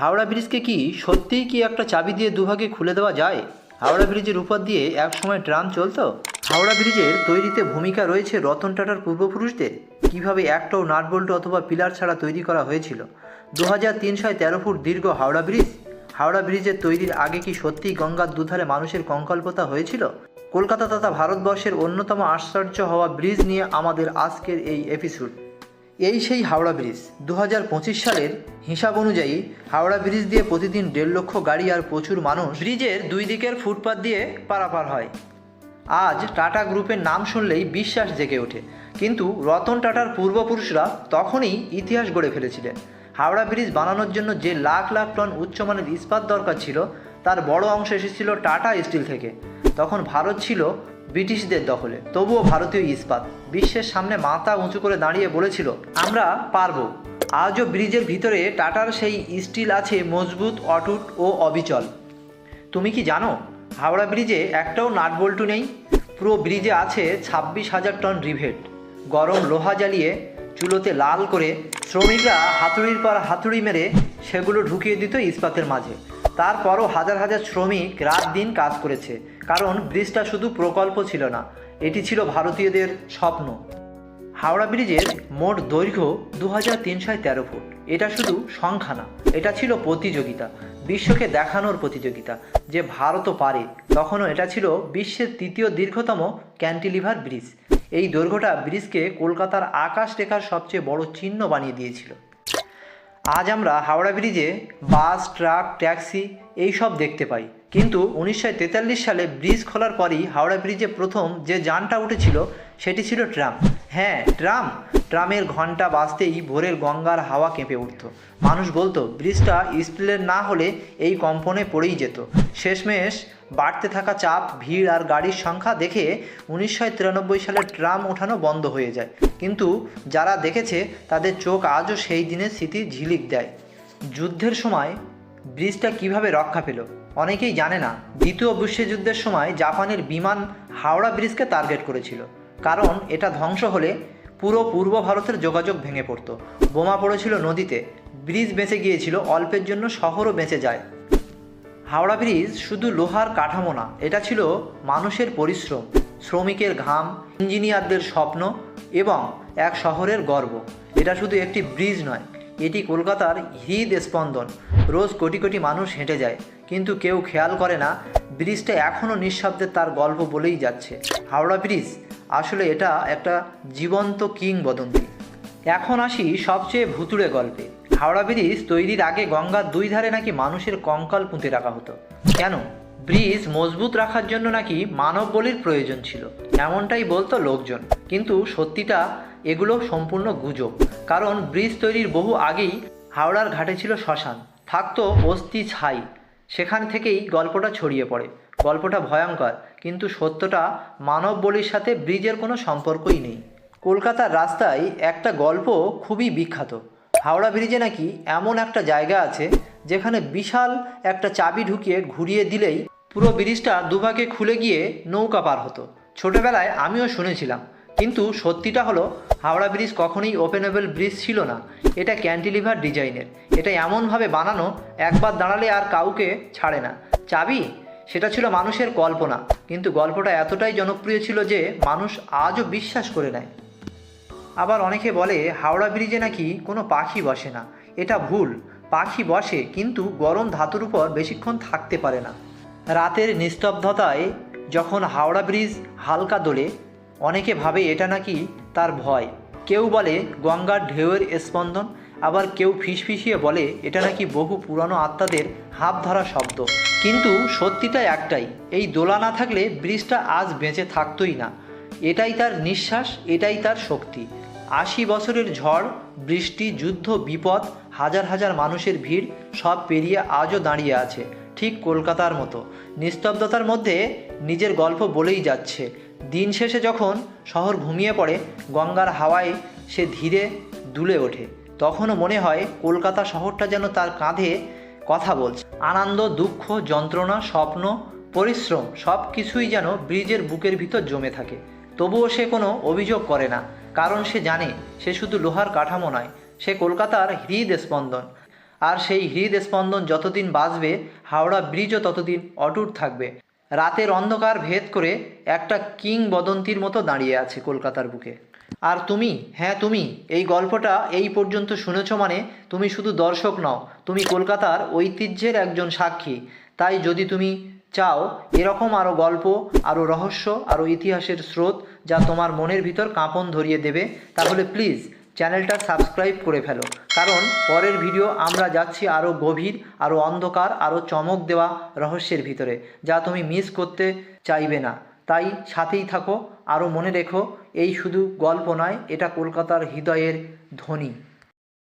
হাওড়া ব্রিজকে কি সত্যিই কি একটা চাবি দিয়ে দুভাগে খুলে দেওয়া যায়? হাওড়া ব্রিজের উপর দিয়ে একসময় ট্রাম চলতো? হাওড়া ব্রিজের তৈরিতে ভূমিকা রয়েছে রতন টাটার পূর্বপুরুষদের। কীভাবে একটাও নাটবোল্ট অথবা পিলার ছাড়া তৈরি করা হয়েছিল? দু হাজার তিনশো তেরো ফুট দীর্ঘ হাওড়া ব্রিজ। হাওড়া ব্রিজের তৈরির আগে কি সত্যিই গঙ্গার দুধারে মানুষের কঙ্কল্পতা হয়েছিল? কলকাতা তথা ভারতবর্ষের অন্যতম আশ্চর্য হওয়া ব্রিজ নিয়ে আমাদের আজকের এই এপিসোড এই সেই হাওড়া ব্রিজ। দু হাজার পঁচিশ সালের হিসাব অনুযায়ী হাওড়া ব্রিজ দিয়ে প্রতিদিন দেড় লক্ষ গাড়ি আর প্রচুর মানুষ ব্রিজের দুই দিকের ফুটপাত দিয়ে পারাপার হয়। আজ টাটা গ্রুপের নাম শুনলেই বিশ্বাস জেগে ওঠে। কিন্তু রতন টাটার পূর্বপুরুষরা তখনই ইতিহাস গড়ে ফেলেছিলেন। হাওড়া ব্রিজ বানানোর জন্য যে লাখ লাখ টন উচ্চমানের ইস্পাত দরকার ছিল, তার বড় অংশ এসেছিল টাটা স্টিল থেকে। তখন ভারত ছিল ব্রিটিশদের দখলে। তবুও ভারতীয় ইস্পাত বিশ্বের সামনে মাথা উঁচু করে দাঁড়িয়ে বলেছিল, আমরা পারব। আজও ব্রিজের ভিতরে টাটার সেই স্টিল আছে মজবুত, অটুট ও অবিচল। তুমি কি জানো, হাওড়া ব্রিজে একটাও নাটবল্টু নেই? পুরো ব্রিজে আছে ছাব্বিশ হাজার টন রিভেট। গরম লোহা জ্বালিয়ে চুলোতে লাল করে শ্রমিকরা হাতুড়ির পর হাতুড়ি মেরে সেগুলো ঢুকিয়ে দিত ইস্পাতের মাঝে। তারপরও হাজার হাজার শ্রমিক রাত দিন কাজ করেছে, কারণ ব্রিজটা শুধু প্রকল্প ছিল না, এটি ছিল ভারতীয়দের স্বপ্ন। হাওড়া ব্রিজের মোট দৈর্ঘ্য দু হাজার তিনশো তেরো ফুট। এটা শুধু সংখ্যা না, এটা ছিল প্রতিযোগিতা, বিশ্বকে দেখানোর প্রতিযোগিতা। যে ভারতও পারে, তখনও এটা ছিল বিশ্বের তৃতীয় দীর্ঘতম ক্যান্টিলিভার ব্রিজ। এই দৈর্ঘ্যটা ব্রিজকে কলকাতার আকাশ রেখার সবচেয়ে বড় চিহ্ন বানিয়ে দিয়েছিল। আজ আমরা হাওড়া ব্রিজে বাস ট্রাক ট্যাক্সি এই সব দেখতে পাই। কিন্তু উনিশশো তেতাল্লিশ সালে ব্রিজ খোলার পরই হাওড়া ব্রিজে প্রথম যে যানটা উঠেছিল, সেটি ছিল ট্রাম। হ্যাঁ ট্রাম। ট্রামের ঘণ্টা বাজতেই ভোরের গঙ্গার হাওয়া কেঁপে উঠত। মানুষ বলতো, ব্রিজটা স্টিলের না হলে এই কম্পনে পড়েই যেত। শেষমেশ বাড়তে থাকা চাপ, ভিড় আর গাড়ির সংখ্যা দেখে উনিশশো তিরানব্বই সালে ট্রাম ওঠানো বন্ধ হয়ে যায়। কিন্তু যারা দেখেছে, তাদের চোখ আজও সেই দিনের স্মৃতি ঝিলিক দেয়। যুদ্ধের সময় ব্রিজটা কীভাবে রক্ষা পেল? অনেকেই জানে না, দ্বিতীয় বিশ্বযুদ্ধের সময় জাপানের বিমান হাওড়া ব্রিজকে টার্গেট করেছিল। কারণ এটা ধ্বংস হলে পুরো পূর্ব ভারতের যোগাযোগ ভেঙে পড়ত। বোমা পড়েছিল নদীতে, ব্রিজ বেঁচে গিয়েছিল অল্পের জন্য শহরও বেঁচে যায়। হাওড়া ব্রিজ শুধু লোহার কাঠামো না, এটা ছিল মানুষের পরিশ্রম, শ্রমিকের ঘাম, ইঞ্জিনিয়ারদের স্বপ্ন এবং এক শহরের গর্ব। এটা শুধু একটি ব্রিজ নয় এটি কলকাতার হৃদ স্পন্দন। রোজ কোটি কোটি মানুষ হেঁটে যায়, কিন্তু কেউ খেয়াল করে না, ব্রিজটা এখনও নিঃশব্দে তার গল্প বলেই যাচ্ছে। হাওড়া ব্রিজ? আসলে এটা একটা জীবন্ত কিংবদন্তি। এখন আসি সবচেয়ে ভুতুড়ে গল্পে। হাওড়া ব্রিজ তৈরির আগে গঙ্গার দুই ধারে নাকি মানুষের কঙ্কাল পুঁতে রাখা হতো। কেন? ব্রিজ মজবুত রাখার জন্য নাকি মানব বলির প্রয়োজন ছিল। এমনটাই বলতো লোকজন। কিন্তু সত্যিটা এগুলো সম্পূর্ণ গুজব। কারণ ব্রিজ তৈরির বহু আগেই হাওড়ার ঘাটে ছিল শ্মশান। থাকতো অস্থি ছাই। সেখান থেকেই গল্পটা ছড়িয়ে পড়ে। গল্পটা ভয়ঙ্কর, কিন্তু সত্যটা মানব বলির সাথে ব্রিজের কোনো সম্পর্কই নেই। কলকাতার রাস্তায় একটা গল্প খুবই বিখ্যাত। হাওড়া ব্রিজে নাকি এমন একটা জায়গা আছে, যেখানে বিশাল একটা চাবি ঢুকিয়ে ঘুরিয়ে দিলেই পুরো ব্রিজটা দুভাগে খুলে গিয়ে নৌকা পার হতো। ছোটবেলায় আমিও শুনেছিলাম কিন্তু সত্যিটা হলো, হাওড়া ব্রিজ কখনোই ওপেনেবল ব্রিজ ছিল না। এটা ক্যান্টিলিভার ডিজাইনের এটা এমনভাবে বানানো, একবার দাঁড়ালে আর কাউকে ছাড়ে না। চাবি? সেটা ছিল মানুষের কল্পনা। কিন্তু গল্পটা এতটাই জনপ্রিয় ছিল যে মানুষ আজও বিশ্বাস করে নেয়। আবার অনেকে বলে, হাওড়া ব্রিজে নাকি কোনো পাখি বসে না। এটা ভুল। পাখি বসে, কিন্তু গরম ধাতুর উপর বেশিক্ষণ থাকতে পারে না। রাতের নিস্তব্ধতায় যখন হাওড়া ব্রিজ হালকা দোলে অনেকে ভাবে এটা নাকি তার ভয়। কেউ বলে গঙ্গার ঢেউয়ের স্পন্দন, আবার কেউ ফিসফিসিয়ে বলে এটা নাকি বহু পুরানো আত্মাদের হাফ ধরা শব্দ। কিন্তু সত্যিটা একটাই, এই দোলা না থাকলে ব্রিজটা আজ বেঁচে থাকতোই না। এটাই তার নিঃশ্বাস, এটাই তার শক্তি। আশি বছরের ঝড়, বৃষ্টি, যুদ্ধ, বিপদ, হাজার হাজার মানুষের ভিড়, সব পেরিয়ে আজও দাঁড়িয়ে আছে, ঠিক কলকাতার মতো। নিস্তব্ধতার মধ্যে নিজের গল্প বলেই যাচ্ছে দিন শেষে যখন শহর ঘুমিয়ে পড়ে, গঙ্গার হাওয়ায় সে ধীরে দুলে ওঠে। তখনও মনে হয় কলকাতা শহরটা যেন তার কাঁধে কথা বলছে। আনন্দ, দুঃখ, যন্ত্রণা, স্বপ্ন, পরিশ্রম সব কিছুই যেন ব্রিজের বুকের ভিতর জমে থাকে। তবুও সে কোনো অভিযোগ করে না, কারণ সে জানে সে শুধু লোহার কাঠামো নয়, সে কলকাতার হৃদ স্পন্দন আর সেই হৃদস্পন্দন যতদিন বাঁচবে, হাওড়া ব্রিজও ততদিন অটুট থাকবে। রাতের অন্ধকার ভেদ করে একটা কিংবদন্তির মতো দাঁড়িয়ে আছে কলকাতার বুকে। আর তুমি? হ্যাঁ তুমি। এই গল্পটা এই পর্যন্ত শুনেছ মানে তুমি শুধু দর্শক নও, তুমি কলকাতার ঐতিহ্যের একজন সাক্ষী। তাই যদি তুমি চাও, এরকম আরও গল্প আরও রহস্য আরও ইতিহাসের স্রোত যা তোমার মনের ভিতর কাঁপন ধরিয়ে দেবে, তাহলে প্লিজ চ্যানেলটা সাবস্ক্রাইব করে ফেলো। কারণ পরের ভিডিও আমরা যাচ্ছি আরও গভীর আরও অন্ধকার আরও চমক দেওয়া রহস্যের ভিতরে, যা তুমি মিস করতে চাইবে না। তাই সাথেই থাকো আরও মনে রেখো, এই শুধু গল্প নয়, এটা কলকাতার হৃদয়ের ধ্বনি।